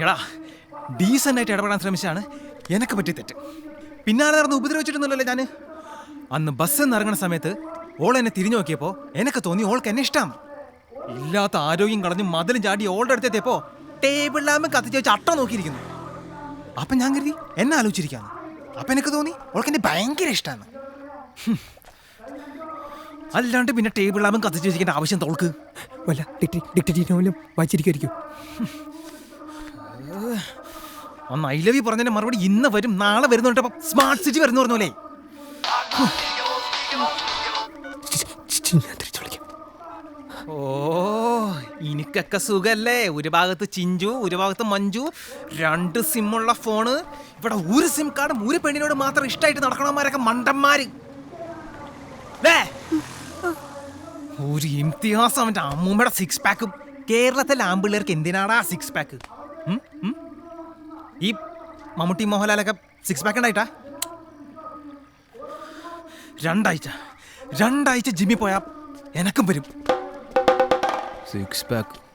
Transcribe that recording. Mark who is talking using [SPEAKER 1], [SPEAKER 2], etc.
[SPEAKER 1] എടാ ഡീസന്റ് ആയിട്ട് ഇടപെടാൻ ശ്രമിച്ചാണ് എനിക്ക് പറ്റി തെറ്റ് പിന്നാലെ നടന്ന് ഉപദ്രവിച്ചിട്ടൊന്നുമല്ലല്ലോ ഞാൻ അന്ന് ബസ്സിൽ നിന്ന് ഇറങ്ങുന്ന സമയത്ത് ഓൾ എന്നെ തിരിഞ്ഞു നോക്കിയപ്പോൾ എനിക്ക് തോന്നി ഓൾക്ക് എന്നെ ഇഷ്ടം ഇല്ലാത്ത ആരോഗ്യം കളഞ്ഞ് മതിലും ചാടി ഓളുടെ അടുത്തെത്തിയപ്പോൾ ടേബിൾ ലാമ്പ് കത്തിച്ച് വെച്ച് അട്ട നോക്കിയിരിക്കുന്നു അപ്പം ഞാൻ കരുതി എന്നെ ആലോചിച്ചിരിക്കാന്ന് അപ്പം എനിക്ക് തോന്നി ഓൾക്ക് എന്നെ ഭയങ്കര ഇഷ്ടമാണ് അല്ലാണ്ട് പിന്നെ ടേബിൾ ലാമ്പും കത്തിച്ച് വെച്ചിരിക്കേണ്ട ആവശ്യം തോൾക്ക്
[SPEAKER 2] വല്ല ഡിക്റ്റേറ്റീവ് നോവലും വായിച്ചിരിക്കുമായിരിക്കും
[SPEAKER 1] അന്ന് ഐ ലവ് യു പറഞ്ഞതിന്റെ മറുപടി ഇന്ന് വരും നാളെ വരുന്നുണ്ട് സ്മാർട്ട് സിറ്റി വരുന്നു പറഞ്ഞോലേ ഓ എനിക്കൊക്കെ സുഖല്ലേ? ഒരു ഭാഗത്ത് ചിഞ്ചു ഒരു ഭാഗത്ത് മഞ്ജു രണ്ട് സിമ്മുള്ള ഫോണ് ഇവിടെ ഒരു സിം കാർഡും ഒരു പെണ്ണിനോട് മാത്രം ഇഷ്ടമായിട്ട് നടക്കണമാരൊക്കെ മണ്ടന്മാര്. ഒരു ഇംതിഹാസം അവന്റെ അമ്മൂമ്മയുടെ സിക്സ് പാക്കും കേരളത്തിലെ ആമ്പിള്ളേർക്ക് എന്തിനാടാ സിക്സ് പാക്ക് ഈ മമ്മൂട്ടി മോഹൻലാലൊക്കെ സിക്സ് പാക്ക് ഉണ്ടായിട്ടാ? രണ്ടാഴ്ച. രണ്ടാഴ്ച ജിമ്മി പോയാ എനക്കും വരും.
[SPEAKER 2] Six pack